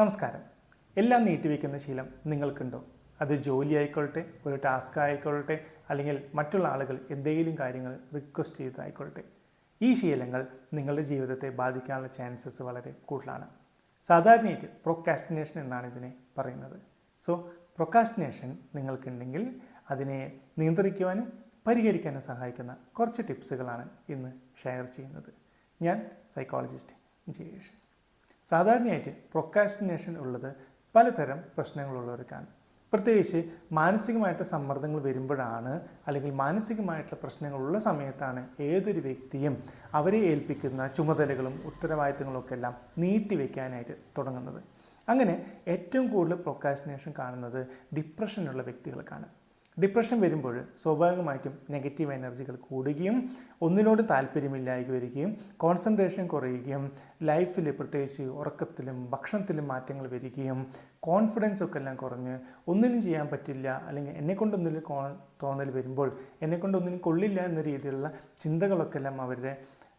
നമസ്കാരം. എല്ലാം നീട്ടിവെക്കുന്ന ശീലം നിങ്ങൾക്കുണ്ടോ? അത് ജോലി ആയിക്കൊള്ളട്ടെ ഒരു ടാസ്ക് ആയിക്കൊള്ളട്ടെ അല്ലെങ്കിൽ മറ്റുള്ള ആളുകൾ എന്തെങ്കിലും കാര്യങ്ങൾ റിക്വസ്റ്റ് ചെയ്തതായിക്കൊള്ളട്ടെ. ഈ ശീലങ്ങൾ നിങ്ങളുടെ ജീവിതത്തെ ബാധിക്കാനുള്ള ചാൻസസ് വളരെ കൂടുതലാണ്. സാധാരണയായിട്ട് പ്രൊക്കാസ്റ്റിനേഷൻ എന്നാണ് ഇതിനെ പറയുന്നത്. സോ പ്രൊക്കാസ്റ്റിനേഷൻ നിങ്ങൾക്കുണ്ടെങ്കിൽ അതിനെ നിയന്ത്രിക്കുവാനും പരിഹരിക്കാനും സഹായിക്കുന്ന കുറച്ച് ടിപ്സുകളാണ് ഇന്ന് ഷെയർ ചെയ്യുന്നത്. ഞാൻ സൈക്കോളജിസ്റ്റ് ജയേഷ്. സാധാരണയായിട്ട് പ്രൊക്കാസ്റ്റിനേഷൻ ഉള്ളത് പലതരം പ്രശ്നങ്ങളുള്ളവർക്കാണ്. പ്രത്യേകിച്ച് മാനസികമായിട്ട് സമ്മർദ്ദങ്ങൾ വരുമ്പോഴാണ് അല്ലെങ്കിൽ മാനസികമായിട്ടുള്ള പ്രശ്നങ്ങളുള്ള സമയത്താണ് ഏതൊരു വ്യക്തിയും അവരെ ഏൽപ്പിക്കുന്ന ചുമതലകളും ഉത്തരവാദിത്തങ്ങളൊക്കെ എല്ലാം നീട്ടിവെക്കാനായിട്ട് തുടങ്ങുന്നത്. അങ്ങനെ ഏറ്റവും കൂടുതൽ പ്രൊക്കാസ്റ്റിനേഷൻ കാണുന്നത് ഡിപ്രഷനുള്ള വ്യക്തികൾക്കാണ്. ഡിപ്രഷൻ വരുമ്പോൾ സ്വാഭാവികമായിട്ടും നെഗറ്റീവ് എനർജികൾ കൂടുകയും ഒന്നിനോട് താല്പര്യമില്ലായ്ക വരികയും കോൺസെൻട്രേഷൻ കുറയുകയും ലൈഫിൽ പ്രത്യേകിച്ച് ഉറക്കത്തിലും ഭക്ഷണത്തിലും മാറ്റങ്ങൾ വരികയും കോൺഫിഡൻസ് ഒക്കെ എല്ലാം കുറഞ്ഞ് ഒന്നിനും ചെയ്യാൻ പറ്റില്ല അല്ലെങ്കിൽ എന്നെക്കൊണ്ട് കോ തോന്നൽ വരുമ്പോൾ എന്നെക്കൊണ്ട് ഒന്നിനും കൊള്ളില്ല എന്ന രീതിയിലുള്ള ചിന്തകളൊക്കെ എല്ലാം അവരുടെ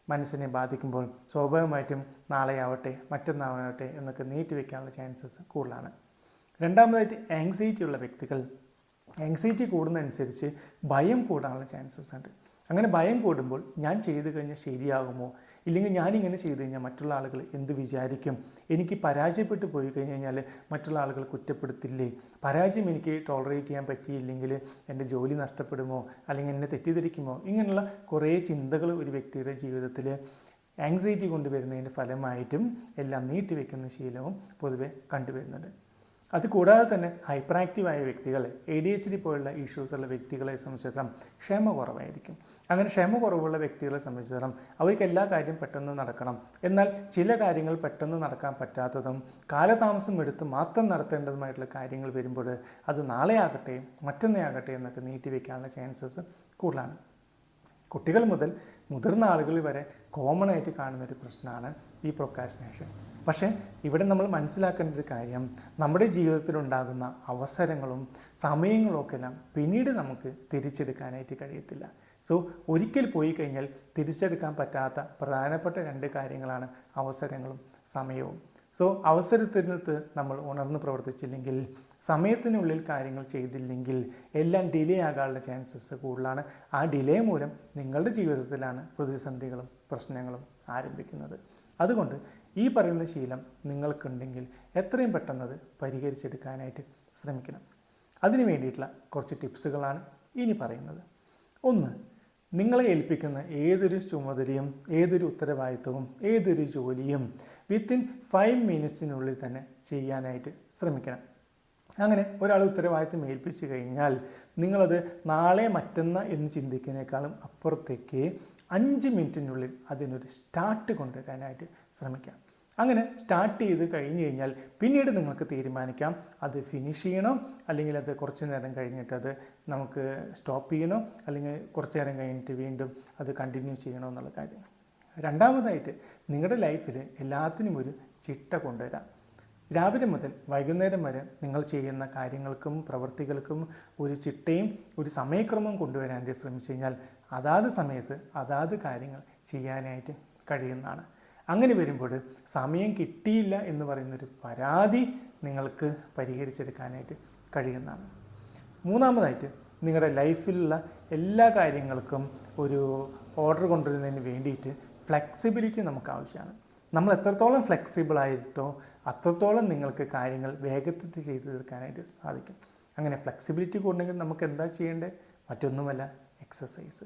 മനസ്സിനെ ബാധിക്കുമ്പോൾ സ്വാഭാവികമായിട്ടും നാളെയാവട്ടെ മറ്റന്നാവട്ടെ എന്നൊക്കെ നീട്ടിവെക്കാനുള്ള ചാൻസസ് കൂടുതലാണ്. രണ്ടാമതായിട്ട് ആങ്സൈറ്റി ഉള്ള വ്യക്തികൾ ആങ്സൈറ്റി കൂടുന്നതനുസരിച്ച് ഭയം കൂടാനുള്ള ചാൻസസ് ഉണ്ട്. അങ്ങനെ ഭയം കൂടുമ്പോൾ ഞാൻ ചെയ്തു കഴിഞ്ഞാൽ ശരിയാകുമോ? ഇല്ലെങ്കിൽ ഞാനിങ്ങനെ ചെയ്തു കഴിഞ്ഞാൽ മറ്റുള്ള ആളുകൾ എന്ത് വിചാരിക്കും? എനിക്ക് പരാജയപ്പെട്ട് പോയി കഴിഞ്ഞ് കഴിഞ്ഞാൽ മറ്റുള്ള ആളുകൾ കുറ്റപ്പെടുത്തില്ലേ? പരാജയം എനിക്ക് ടോളറേറ്റ് ചെയ്യാൻ പറ്റിയില്ലെങ്കിൽ എന്റെ ജോലി നഷ്ടപ്പെടുമോ? അല്ലെങ്കിൽ എന്നെ തെറ്റിദ്ധരിക്കുമോ? ഇങ്ങനെയുള്ള കുറേ ചിന്തകൾ ഒരു വ്യക്തിയുടെ ജീവിതത്തിൽ ആങ്സൈറ്റി കൊണ്ടുവരുന്നതിന്റെ ഫലമായിട്ടും എല്ലാം നീട്ടിവെക്കുന്ന ശീലവും പൊതുവെ കണ്ടുവരുന്നുണ്ട്. അതുകൂടാതെ തന്നെ ഹൈപ്പർ ആക്റ്റീവായ വ്യക്തികളെ എ ഡി എച്ച് ഡി പോലുള്ള ഇഷ്യൂസ് ഉള്ള വ്യക്തികളെ സംബന്ധിച്ചിടത്തോളം ക്ഷമ കുറവായിരിക്കും അങ്ങനെ ക്ഷമ കുറവുള്ള വ്യക്തികളെ സംബന്ധിച്ചിടത്തോളം അവർക്ക് എല്ലാ കാര്യം പെട്ടെന്ന് നടക്കണം. എന്നാൽ ചില കാര്യങ്ങൾ പെട്ടെന്ന് നടക്കാൻ പറ്റാത്തതും കാലതാമസം എടുത്ത് മാത്രം നടത്തേണ്ടതുമായിട്ടുള്ള കാര്യങ്ങൾ വരുമ്പോൾ അത് നാളെ ആകട്ടെ മറ്റന്നേ ആകട്ടെ എന്നൊക്കെ നീട്ടിവെക്കാനുള്ള ചാൻസസ് കൂടുതലാണ്. കുട്ടികൾ മുതൽ മുതിർന്ന ആളുകൾ വരെ കോമൺ ആയിട്ട് കാണുന്ന ഒരു പ്രശ്നമാണ് ഈ പ്രൊക്കാസ്റ്റിനേഷൻ പക്ഷേ ഇവിടെ നമ്മൾ മനസ്സിലാക്കേണ്ട ഒരു കാര്യം നമ്മുടെ ജീവിതത്തിൽ ഉണ്ടാകുന്ന അവസരങ്ങളും സമയങ്ങളും ഒക്കെ എല്ലാം പിന്നീട് നമുക്ക് തിരിച്ചെടുക്കാനായിട്ട് കഴിയത്തില്ല. സോ ഒരിക്കൽ പോയി കഴിഞ്ഞാൽ തിരിച്ചെടുക്കാൻ പറ്റാത്ത പ്രധാനപ്പെട്ട രണ്ട് കാര്യങ്ങളാണ് അവസരങ്ങളും സമയവും. സോ അവസരത്തിനകത്ത് നമ്മൾ ഉണർന്ന് പ്രവർത്തിച്ചില്ലെങ്കിൽ സമയത്തിനുള്ളിൽ കാര്യങ്ങൾ ചെയ്തില്ലെങ്കിൽ എല്ലാം ഡിലേ ആകാനുള്ള ചാൻസസ് കൂടുതലാണ്. ആ ഡിലേ മൂലം നിങ്ങളുടെ ജീവിതത്തിലാണ് പ്രതിസന്ധികളും പ്രശ്നങ്ങളും ആരംഭിക്കുന്നത്. അതുകൊണ്ട് ഈ പറയുന്ന ശീലം നിങ്ങൾക്കുണ്ടെങ്കിൽ എത്രയും പെട്ടെന്നത് പരിഹരിച്ചെടുക്കാനായിട്ട് ശ്രമിക്കണം. അതിന് വേണ്ടിയിട്ടുള്ള കുറച്ച് ടിപ്സുകളാണ് ഇനി പറയുന്നത്. ഒന്ന് നിങ്ങളെ ഏൽപ്പിക്കുന്ന ഏതൊരു ചുമതലയും ഏതൊരു ഉത്തരവാദിത്വവും ഏതൊരു ജോലിയും വിത്തിൻ ഫൈവ് മിനിറ്റ്സിനുള്ളിൽ തന്നെ ചെയ്യാനായിട്ട് ശ്രമിക്കണം. അങ്ങനെ ഒരാൾ ഉത്തരവാദിത്വം ഏൽപ്പിച്ചു കഴിഞ്ഞാൽ നിങ്ങളത് നാളെ മറ്റന്ന എന്ന് ചിന്തിക്കുന്നതിനേക്കാളും അപ്പുറത്തേക്ക് അഞ്ച് മിനിറ്റിനുള്ളിൽ അതിനൊരു സ്റ്റാർട്ട് കൊണ്ടുവരാനായിട്ട് ശ്രമിക്കാം. അങ്ങനെ സ്റ്റാർട്ട് ചെയ്ത് കഴിഞ്ഞ് കഴിഞ്ഞാൽ പിന്നീട് നിങ്ങൾക്ക് തീരുമാനിക്കാം. അത് ഫിനിഷ് ചെയ്യണോ. അല്ലെങ്കിൽ അത് കുറച്ച് നേരം കഴിഞ്ഞിട്ട് അത് നമുക്ക് സ്റ്റോപ്പ് ചെയ്യണോ. അല്ലെങ്കിൽ കുറച്ച് നേരം കഴിഞ്ഞിട്ട് വീണ്ടും അത് കണ്ടിന്യൂ ചെയ്യണോ എന്നുള്ള കാര്യം രണ്ടാമതായിട്ട് നിങ്ങളുടെ ലൈഫിൽ എല്ലാത്തിനും ഒരു ചിട്ട കൊണ്ടുവരാം. രാവിലെ മുതൽ വൈകുന്നേരം വരെ നിങ്ങൾ ചെയ്യുന്ന കാര്യങ്ങൾക്കും പ്രവൃത്തികൾക്കും ഒരു ചിട്ടയും ഒരു സമയക്രമവും കൊണ്ടുവരാനായിട്ട് ശ്രമിച്ചു കഴിഞ്ഞാൽ അതാത് സമയത്ത് അതാത് കാര്യങ്ങൾ ചെയ്യാനായിട്ട് കഴിയുന്നതാണ്. അങ്ങനെ വരുമ്പോൾ സമയം കിട്ടിയില്ല എന്ന് പറയുന്നൊരു പരാതി നിങ്ങൾക്ക് പരിഹരിച്ചെടുക്കാനായിട്ട് കഴിയുന്നതാണ്. മൂന്നാമതായിട്ട് നിങ്ങളുടെ ലൈഫിലുള്ള എല്ലാ കാര്യങ്ങൾക്കും ഒരു ഓർഡർ കൊണ്ടുവരുന്നതിന് വേണ്ടിയിട്ട് ഫ്ലെക്സിബിലിറ്റി നമുക്ക് ആവശ്യമാണ് നമ്മൾ എത്രത്തോളം ഫ്ലെക്സിബിൾ ആയിട്ടോ അത്രത്തോളം നിങ്ങൾക്ക് കാര്യങ്ങൾ വേഗത്തിൽ ചെയ്തു തീർക്കാനായിട്ട് സാധിക്കും. അങ്ങനെ ഫ്ലെക്സിബിലിറ്റി കൂടണമെങ്കിൽ നമുക്ക് എന്താ ചെയ്യേണ്ടത് മറ്റൊന്നുമല്ല എക്സസൈസ്.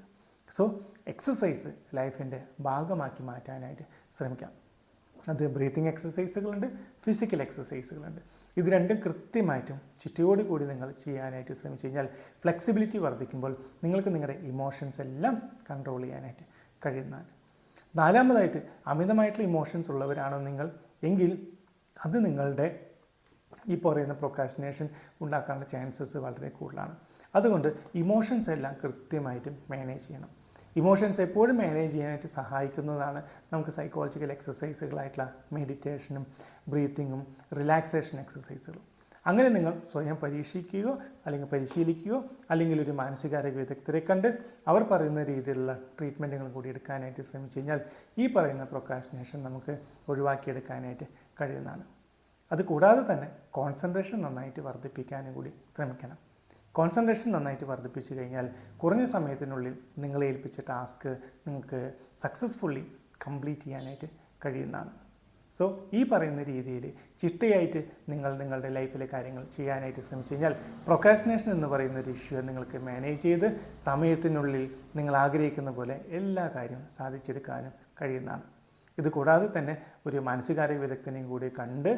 സോ എക്സസൈസ് ലൈഫിന്റെ ഭാഗമാക്കി മാറ്റാനായിട്ട് ശ്രമിക്കാം. അത് ബ്രീത്തിങ് എക്സസൈസുകളുണ്ട് ഫിസിക്കൽ എക്സസൈസുകളുണ്ട്. ഇത് രണ്ടും കൃത്യമായിട്ടും ചുറ്റിയോട് കൂടി നിങ്ങൾ ചെയ്യാനായിട്ട് ശ്രമിച്ചു കഴിഞ്ഞാൽ ഫ്ലെക്സിബിലിറ്റി വർദ്ധിക്കുമ്പോൾ നിങ്ങൾക്ക് നിങ്ങളുടെ ഇമോഷൻസ് എല്ലാം കൺട്രോൾ ചെയ്യാനായിട്ട് കഴിയുന്നതാണ്. നാലാമതായിട്ട് അമിതമായിട്ടുള്ള ഇമോഷൻസ് ഉള്ളവരാണോ നിങ്ങൾ? എങ്കിൽ അത് നിങ്ങളുടെ ഈ പറയുന്ന പ്രൊക്കാസ്റ്റിനേഷൻ ഉണ്ടാക്കാനുള്ള ചാൻസസ് വളരെ കൂടുതലാണ്. അതുകൊണ്ട് ഇമോഷൻസ് എല്ലാം കൃത്യമായിട്ട് മാനേജ് ചെയ്യണം. ഇമോഷൻസ് എപ്പോഴും മാനേജ് ചെയ്യാനായിട്ട് സഹായിക്കുന്നതാണ് നമുക്ക് സൈക്കോളജിക്കൽ എക്സസൈസുകളായിട്ടുള്ള മെഡിറ്റേഷനും ബ്രീത്തിങ്ങും റിലാക്സേഷൻ എക്സസൈസുകളും അങ്ങനെ നിങ്ങൾ സ്വയം പരീക്ഷിക്കുകയോ അല്ലെങ്കിൽ പരിശീലിക്കുകയോ അല്ലെങ്കിൽ ഒരു മാനസികാരോഗ്യ വിദഗ്ധരെ കണ്ട് അവർ പറയുന്ന രീതിയിലുള്ള ട്രീറ്റ്മെന്റുകൾ കൂടി എടുക്കാനായിട്ട് ശ്രമിച്ചു കഴിഞ്ഞാൽ ഈ പറയുന്ന പ്രൊക്കാസ്റ്റിനേഷൻ നമുക്ക് ഒഴിവാക്കിയെടുക്കാനായിട്ട് കഴിയുന്നതാണ്. അതുകൂടാതെ തന്നെ കോൺസെൻട്രേഷൻ നന്നായിട്ട് വർദ്ധിപ്പിക്കാനും കൂടി ശ്രമിക്കണം. കോൺസെൻട്രേഷൻ നന്നായിട്ട് വർദ്ധിപ്പിച്ചു കഴിഞ്ഞാൽ കുറഞ്ഞ സമയത്തിനുള്ളിൽ നിങ്ങളെ ഏൽപ്പിച്ച ടാസ്ക് നിങ്ങൾക്ക് സക്സസ്ഫുള്ളി കംപ്ലീറ്റ് ചെയ്യാനായിട്ട് കഴിയുന്നതാണ്. സോ ഈ പറയുന്ന രീതിയിൽ ചിട്ടയായിട്ട് നിങ്ങൾ നിങ്ങളുടെ ലൈഫിലെ കാര്യങ്ങൾ ചെയ്യാനായിട്ട് ശ്രമിച്ചു കഴിഞ്ഞാൽ പ്രൊക്കാസിനേഷൻ എന്ന് പറയുന്ന ഒരു ഇഷ്യൂ നിങ്ങൾക്ക് മാനേജ് ചെയ്ത് സമയത്തിനുള്ളിൽ നിങ്ങൾ ആഗ്രഹിക്കുന്ന പോലെ എല്ലാ കാര്യവും സാധിച്ചെടുക്കാനും കഴിയുന്നതാണ്. ഇത് കൂടാതെ തന്നെ ഒരു മാനസികാരോഗ്യ വിദഗ്ധനെയും കൂടി കണ്ട്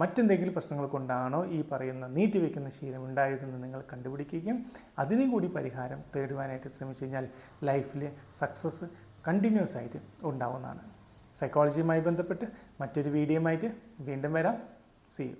മറ്റെന്തെങ്കിലും പ്രശ്നങ്ങൾ കൊണ്ടാണോ ഈ പറയുന്ന നീട്ടിവെക്കുന്ന ശീലം ഉണ്ടായതെന്ന് നിങ്ങൾ കണ്ടുപിടിക്കുകയും അതിനും കൂടി പരിഹാരം തേടുവാനായിട്ട് ശ്രമിച്ചു കഴിഞ്ഞാൽ ലൈഫിൽ സക്സസ് കണ്ടിന്യൂസ് ആയിട്ട് ഉണ്ടാവുന്നതാണ്. സൈക്കോളജിയുമായി ബന്ധപ്പെട്ട് മറ്റൊരു വീഡിയോയുമായിട്ട് വീണ്ടും വരാം. C U